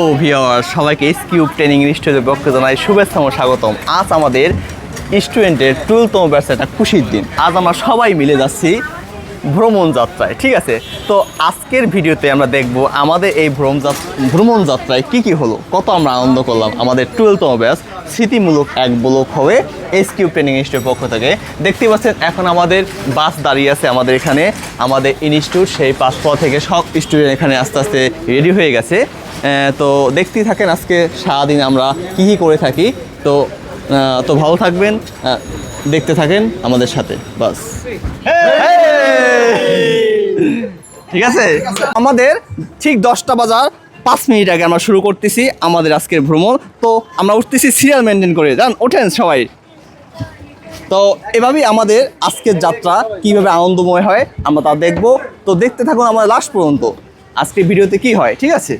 ও viewer সবাইকে স্কিউব training ইনস্টিটিউটের পক্ষ জানাই শুভেচ্ছা ও স্বাগতম। আজ আমাদের স্টুডেন্টের টুয়েলভতম ব্যাচে একটা খুশির দিন। আজ আমরা সবাই মিলে যাচ্ছি ভ্রমণ যাত্রায়, ঠিক আছে? তো আজকের ভিডিওতে আমরা দেখব আমাদের এই ভ্রমণ ভ্রমণ যাত্রায় কি কি হলো, কত আমরা আনন্দ করলাম আমাদের টুয়েলভতম ব্যাচ স্মৃতিমূলক এক ব্লক হবে এসকিউ ট্রেনিং ইনস্টিটিউটের পক্ষ থেকে। দেখতে পাচ্ছেন, এখন আমাদের বাস দাঁড়িয়ে আছে আমাদের এখানে। আমাদের ইনস্টিটিউট সেই পাসপোর্ট থেকে সব স্টুডেন্ট এখানে আস্তে আস্তে রেডি হয়ে গেছে। তো দেখতেই থাকেন আজকে সারাদিন আমরা কী কী করে থাকি। তো তো ভালো থাকবেন দেখতে থাকেন আমাদের সাথে, বাস। ঠিক আছে? আমাদের ঠিক দশটা বাজার পাঁচ মিনিট আগে আমরা শুরু করতেছি আমাদের আজকের ভ্রমণ। তো আমরা উঠতেছি সিরিয়াল মেনটেন করে যান ওঠেন সবাই। তো এভাবেই আমাদের আজকের যাত্রা কীভাবে আনন্দময় হয় আমরা তা দেখব। তো দেখতে থাকুন আমাদের লাস্ট পর্যন্ত। আজকের ভিডিওতে কি হয়, ঠিক আছে?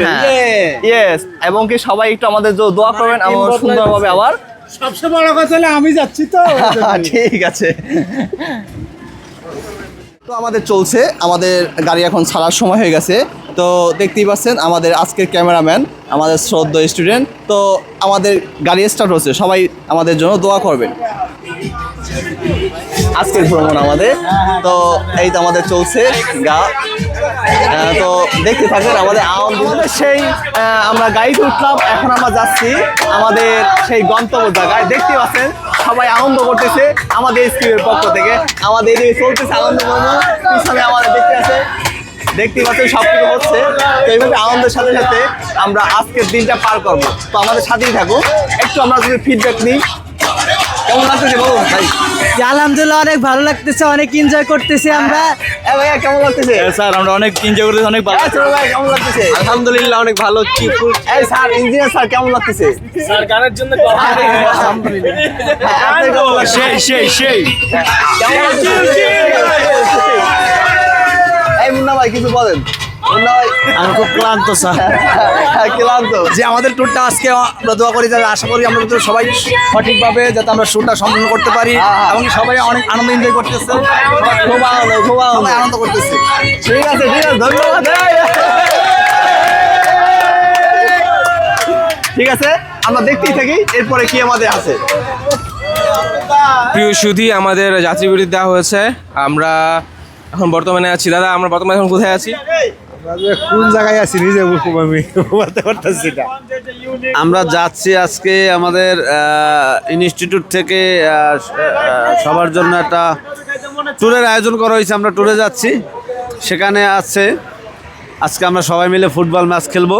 হ্যাঁ। ইয়েস এবং কি সবাই একটু আমাদের দোয়া করবেন team সুন্দরভাবে আবার সবচেয়ে বড় কথা হলো আমি যাচ্ছি তো। ঠিক আছে। তো আমাদের চলছে আমাদের গাড়ি এখন ছাড়ার সময় হয়ে গেছে। তো দেখতেই পাচ্ছেন আমাদের আজকের ক্যামেরাম্যান আমাদের শ্রদ্ধ স্টুডেন্ট। তো আমাদের গাড়ি স্টার্ট হচ্ছে সবাই আমাদের জন্য দোয়া করবেন। আজকের ভ্রমণ আমাদের। তো এই তো আমাদের চলছে গা। তো দেখতে থাকেন আমাদের সেই আমরা গাড়িতে উঠলাম, এখন আমরা যাচ্ছি আমাদের সেই গন্তব্য জায়গায়। দেখতে পাচ্ছেন, সবাই আনন্দ করতেছে আমাদের স্কুলের পক্ষ থেকে। আমাদের এদিকে চলতেছে আনন্দ পিছনে আমাদের দেখতে আছে, দেখতে পাচ্ছেন সব কিছু হচ্ছে। তো এইভাবে আনন্দের সাথে সাথে আমরা আজকের দিনটা পার করব। তো আমাদের সাথেই থাকুন। একটু আমরা যদি ফিডব্যাক নিই। কেমন লাগতেছে বলুন ভাই। আলহামদুলিল্লাহ অনেক ভালো লাগতেছে অনেক এনজয় করতেছি আমরা। ভাইয়া কেমন লাগতেছে? স্যার আমরা অনেক এনজয় করেছি অনেক ভালো ভাই কেমন লাগতেছে? আলহামদুলিল্লাহ অনেক ভালো এই স্যার ইঞ্জিনিয়ার স্যার কেমন লাগতেছে? স্যার গানের জন্য হ্যাঁ, লাগতেছে? সেই সেই সেই। কেমন লাগতেছে? এই মুন্না ভাই কিছু বলেন। আমি খুব ক্লান্ত স্যার। হ্যাঁ, ক্লান্ত। যে আমাদের ট্যুরটা আজকে আমরা দোয়া করি যাতে আশা করি আমরা সবাই সঠিকভাবে যাতে আমরা সম্পন্ন করতে পারি হ্যাঁ, হ্যাঁ। এবং সবাই অনেক আনন্দ এনজয় করতেছে। খুব আনন্দ খুব আনন্দ। আনন্দ করতেছে। ঠিক আছে ঠিক আছে ধন্যবাদ। ঠিক আছে আমরা দেখতেই থাকি এরপরে কি আমাদের আছে? প্রিয় সুধি আমাদের যাত্রীবিরতি দেওয়া হয়েছে। আমরা এখন বর্তমানে আছি। দাদা আমরা বর্তমানে এখন কোথায় আছি? কোন জায়গায় আছি? নিজে আমি। বলতে পারতেছি না। আমরা যাচ্ছি আজকে আমাদের ইনস্টিটিউট থেকে সবার জন্য একটা ট্যুরের আয়োজন করা হয়েছে। আমরা ট্যুরে যাচ্ছি। সেখানে আছে আজকে আমরা সবাই মিলে ফুটবল ম্যাচ খেলব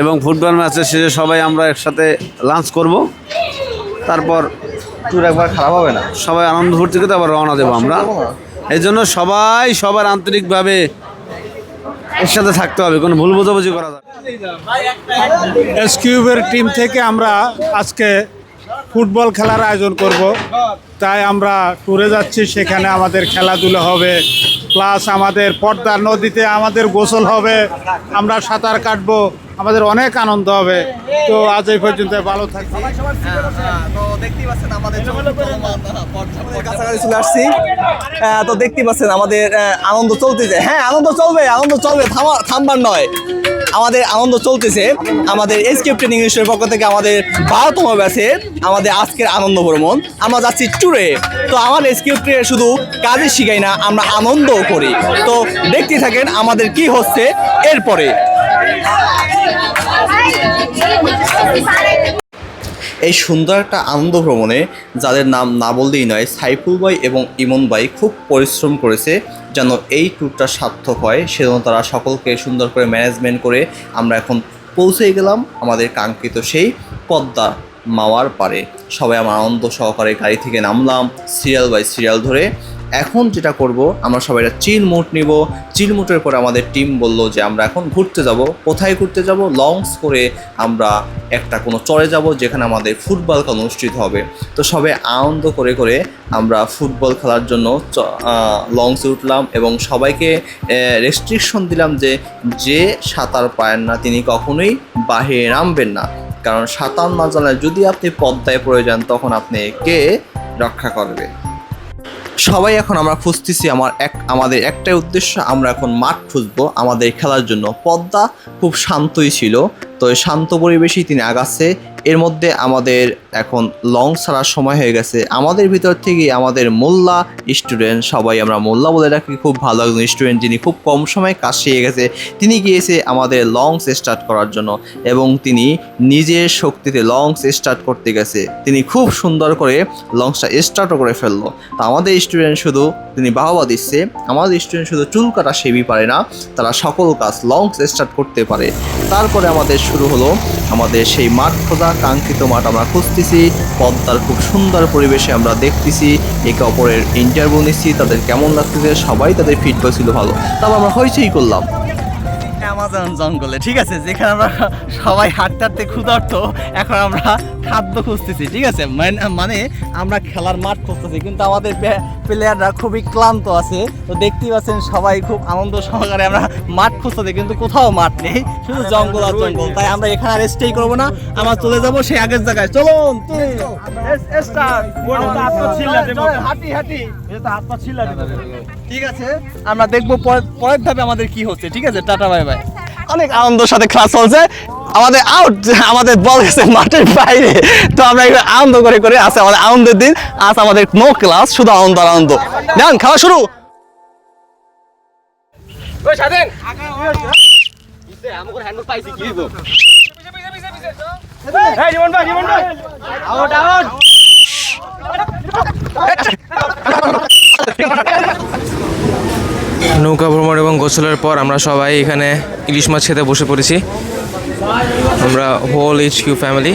এবং ফুটবল ম্যাচের শেষে সবাই আমরা একসাথে লাঞ্চ করব। তারপর ট্যুর একবার খারাপ হবে না। সবাই আনন্দ ফুর্তি করতে আবার রওনা দেবো আমরা। এই জন্য সবাই সবার আন্তরিকভাবে এর সাথে থাকতে হবে, কোনো ভুল বোঝাবুঝি করা যাবে এস এসকিউবের টিম থেকে আমরা আজকে ফুটবল খেলার আয়োজন করব। তাই আমরা ট্যুরে যাচ্ছি, সেখানে আমাদের খেলাধুলো হবে। প্লাস আমাদের পর্দা নদীতে আমাদের গোসল হবে। আমরা সাঁতার কাটবো। আমাদের অনেক আনন্দ হবে। তো আজ এই পর্যন্ত ভালো থাকবে তো দেখতেই পাচ্ছেন আমাদের কাছাকাছি চলে আসছি। তো দেখতেই পাচ্ছেন আমাদের আনন্দ চলতেছে। হ্যাঁ আনন্দ চলবে আনন্দ চলবে। থামা থামবার নয়। আমাদের আনন্দ চলতেছে। আমাদের এসকেপ ট্রেনিং ইনস্টিটিউটের পক্ষ থেকে আমাদের বারোতম ব্যাচে আমাদের আজকের আনন্দ ভ্রমণ। আমরা যাচ্ছি ট্যুরে। তো আমার এসকেপ ট্রে শুধু কাজে শিখাই না আমরা আনন্দও করি। তো দেখতে থাকেন আমাদের কি হচ্ছে এরপরে। এই সুন্দর একটা আনন্দ ভ্রমণে, যাদের নাম না বললেই নয়, সাইফুল ভাই এবং ইমন ভাই খুব পরিশ্রম করেছে যেন এই ট্যুরটা সার্থক হয়। সেজন্য তারা সকলকে সুন্দর করে ম্যানেজমেন্ট করে আমরা এখন পৌঁছে গেলাম আমাদের কাঙ্ক্ষিত সেই পদ্মা মাওয়ার পারে সবাই আমার আনন্দ সহকারে গাড়ি থেকে নামলাম সিরিয়াল বাই সিরিয়াল ধরে। এখন যেটা করব, আমরা সবাই একটা চিল মুট নিব। চিল মুটের পরে আমাদের টিম বলল যে, আমরা এখন ঘুরতে যাব। কোথায় ঘুরতে যাব? লংস করে আমরা একটা কোনো চরে যাব যেখানে আমাদের ফুটবল খেলা অনুষ্ঠিত হবে। তো সবাই আনন্দ করে করে আমরা ফুটবল খেলার জন্য লংসে উঠলাম এবং সবাইকে রেস্ট্রিকশন দিলাম যে যে সাঁতার পারেন না তিনি কখনোই বাহিরে নামবেন না। কারণ সাঁতার না জানলে যদি আপনি পদ্মায় প্রয়োজন তখন আপনি কে? রক্ষা করবে। সবাই এখন আমরা খুঁজতেছি আমার এক, আমাদের একটাই উদ্দেশ্য, আমরা এখন মাঠ খুঁজবো। আমাদের খেলার জন্য পদ্মা খুব শান্তই ছিল। তো শান্ত পরিবেশেই তিনি আগাচ্ছে। এর মধ্যে আমাদের এখন লং ছাড়ার সময় হয়ে গেছে। আমাদের ভিতর থেকে আমাদের মোল্লা স্টুডেন্ট সবাই আমরা মোল্লা বলে রাখি খুব ভালো একজন স্টুডেন্ট যিনি খুব কম সময়ে কাজ শিখে গেছে। তিনি গিয়েছে আমাদের লংস স্টার্ট করার জন্য এবং তিনি নিজের শক্তিতে লংস স্টার্ট করতে গেছে। তিনি খুব সুন্দর করে লংসটা স্টার্টও করে ফেলল। তো আমাদের স্টুডেন্ট শুধু তিনি বাহবা দিচ্ছে। আমাদের স্টুডেন্ট শুধু চুল কাটা সেবি পারে না, তারা সকল কাজ লংস স্টার্ট করতে পারে। তারপরে আমাদের শুরু হলো আমাদের সেই মাঠ খোঁজা, কাঙ্ক্ষিত মাঠ আমরা খুঁজতেছি পদ্মার খুব সুন্দর পরিবেশে আমরা দেখতেছি, একে অপরের ইন্টারভিউ নিচ্ছি, তাদের কেমন লাগতেছে, সবাই তাদের ফিডব্যাক ছিল ভালো। তবে আমরা হইচই করলাম। অ্যামাজন জঙ্গলে, ঠিক আছে? যেখানে আমরা সবাই হাঁটতে হাঁটতে ক্ষুধার্ত, এখন আমরা খাদ্য খুঁজতেছি, ঠিক আছে? মানে- মানে আমরা খেলার মাঠ খুঁজতেছি, কিন্তু আমাদের প্লেয়াররা খুবই ক্লান্ত আছে। তো দেখতেই পাচ্ছেন সবাই খুব আনন্দ সহকারে আমরা মাঠ খুঁজতেছি, কিন্তু কোথাও মাঠ নেই, শুধু জঙ্গল আর জঙ্গল। তাই আমরা এখানে আর স্টেই করব না, আমরা চলে যাব সেই আগের জায়গায়। চলুন ঠিক আছে, আমরা দেখব পরের- ধাপে আমাদের কি হচ্ছে, ঠিক আছে? Tata, bye bye. অনেক আনন্দের সাথে ক্লাস চলছে। আমাদের আউট আমাদের বল গেছে মাঠের বাইরে। তো আমরা একটু আনন্দ করে করে আছে আমাদের আনন্দের দিন আজ আমাদের নো ক্লাস শুধু আনন্দ আনন্দ। যান খাওয়া শুরু! নৌকা ভ্রমণ এবং গোসলের পর আমরা সবাই এখানে ইলিশ মাছ খেতে বসে পড়েছি। আমরা whole H Q family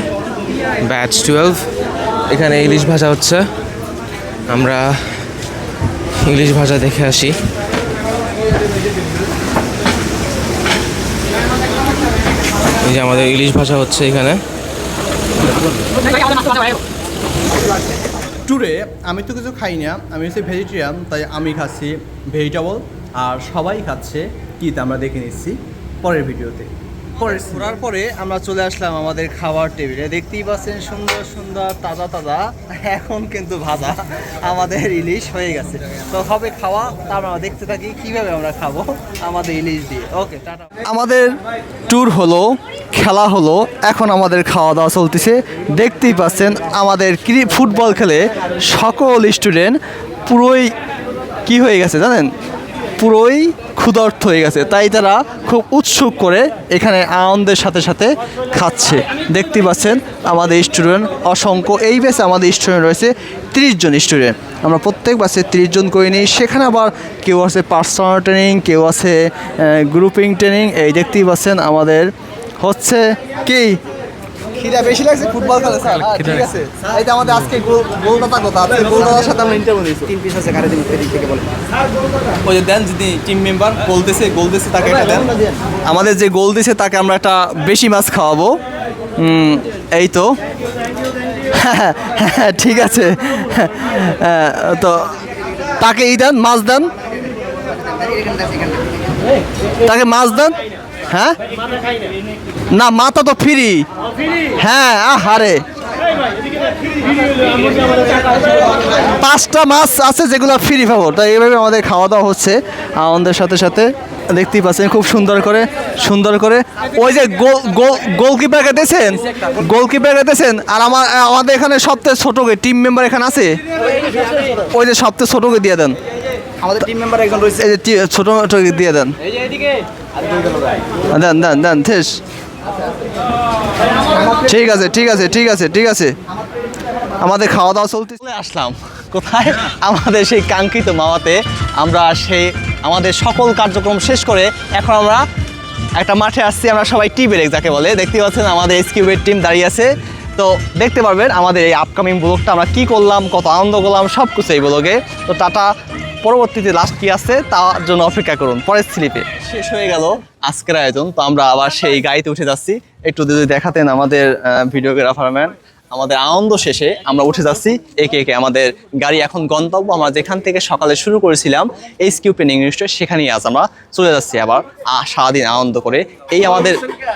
batch twelve এখানে ইংলিশ ভাষা হচ্ছে। আমরা ইংলিশ ভাজা দেখে আসি। এই যে আমাদের ইংলিশ ভাষা হচ্ছে এখানে। ট্যুরে আমি তো কিছু খাই না। আমি হচ্ছে ভেজিটেরিয়ান তাই আমি খাচ্ছি ভেজিটেবল আর সবাই খাচ্ছে। কি তা আমরা দেখে নিচ্ছি পরের ভিডিওতে। পরের ঘোরার পরে আমরা চলে আসলাম আমাদের খাবার টেবিলে। দেখতেই পাচ্ছেন সুন্দর সুন্দর তাজা তাজা, এখন কিন্তু ভাজা আমাদের ইলিশ হয়ে গেছে। তো হবে খাওয়া তারপর আমরা দেখতে থাকি কীভাবে আমরা খাব আমাদের ইলিশ দিয়ে। ওকে, টাটা। আমাদের ট্যুর হলো, খেলা হলো, এখন আমাদের খাওয়া দাওয়া চলতেছে। দেখতেই পাচ্ছেন আমাদের ক্রি ফুটবল খেলে সকল স্টুডেন্ট পুরোই কি হয়ে গেছে জানেন? পুরোই ক্ষুধার্ত হয়ে গেছে। তাই তারা খুব উৎসুক করে এখানে আনন্দের সাথে সাথে খাচ্ছে। দেখতে পাচ্ছেন আমাদের স্টুডেন্ট অসংখ্য, এই বেসে আমাদের স্টুডেন্ট রয়েছে তিরিশ জন স্টুডেন্ট। আমরা প্রত্যেক বাসে তিরিশ জন করে নিই। সেখানে আবার কেউ আছে পার্সোনাল ট্রেনিং কেউ আছে গ্রুপিং ট্রেনিং এই দেখতেই পাচ্ছেন আমাদের হচ্ছে কি? খিদা বেশি লাগছে ফুটবল খেলে স্যার। ঠিক আছে। এই যে আমাদের আজকে গোল গোলদাতা কথা আছে গোলদাতার সাথে আমরা ইন্টারভিউ দিয়েছি। তিন পিস আছে কারে দিন থেকে বলে? ওই যে দেন যদি টিম মেম্বার গোল দিছে গোল দিছে তাকে একটা দেন। আমাদের যে গোল দিছে তাকে আমরা একটা বেশি মাছ খাওয়াবো। এই তো। হ্যাঁ, হ্যাঁ, ঠিক আছে। হ্যাঁ, তো তাকে এই দেন মাছ দেন। তাকে মাছ দেন? হ্যাঁ? না মাথা তো ফ্রি হ্যাঁ আহারে। পাঁচটা মাছ আছে যেগুলো ফ্রি পাবো। তাই এইভাবে আমাদের খাওয়া দাওয়া হচ্ছে। আনন্দের সাথে সাথে দেখতেই পাচ্ছেন খুব সুন্দর করে সুন্দর করে। ওই যে গোল গোল গোলকিপারকে দিয়েছেন গোলকিপারকে দিয়েছেন আর আমার আমাদের এখানে সবথেকে ছোটকে টিম মেম্বার এখানে আছে? ওই যে সবথেকে ছোটকে দিয়ে দেন। আমাদের টিম মেম্বার একজন রয়েছে। এই যে টি- ছোট ছোটকে দিয়ে দেন। দেন দেন দেন শেষ ঠিক আছে ঠিক আছে ঠিক আছে ঠিক আছে। আমাদের খাওয়া দাওয়া চলতে চলে আসলাম। কোথায়? আমাদের সেই কাঙ্ক্ষিত মাওয়াতে আমরা সেই আমাদের সকল কার্যক্রম শেষ করে এখন আমরা একটা মাঠে আসছি, আমরা সবাই টি ব্রেক যাকে বলে। দেখতে পাচ্ছেন আমাদের এসকিউবের টিম দাঁড়িয়ে আছে। তো দেখতে পারবেন আমাদের এই আপকামিং ব্লগটা আমরা কি করলাম, কত আনন্দ করলাম সব কিছু এই ব্লগে তো টাটা পরবর্তীতে লাস্ট কি আছে তার জন্য অপেক্ষা করুন। পরের স্লিপে। শেষ হয়ে গেল আজকের আয়োজন, তো আমরা আবার সেই গাড়িতে উঠে যাচ্ছি। একটু যদি দেখাতেন আমাদের ভিডিওগ্রাফার ম্যান আমাদের আনন্দ শেষে আমরা উঠে যাচ্ছি। একে একে আমাদের গাড়ি এখন গন্তব্য। আমরা যেখান থেকে সকালে শুরু করেছিলাম, এই স্কিউ পেনিং সেখানেই আজ আমরা চলে যাচ্ছি আবার। সারাদিন আনন্দ করে। এই আমাদের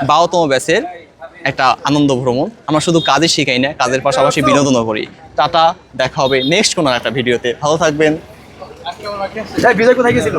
বারোতম ব্যাচের একটা আনন্দ ভ্রমণ। আমরা শুধু কাজে শিখাই না, কাজের পাশাপাশি বিনোদনও করি। টাটা, দেখা হবে নেক্সট কোনো একটা ভিডিওতে ভালো থাকবেন। বিজয় কোথায় গেছিল?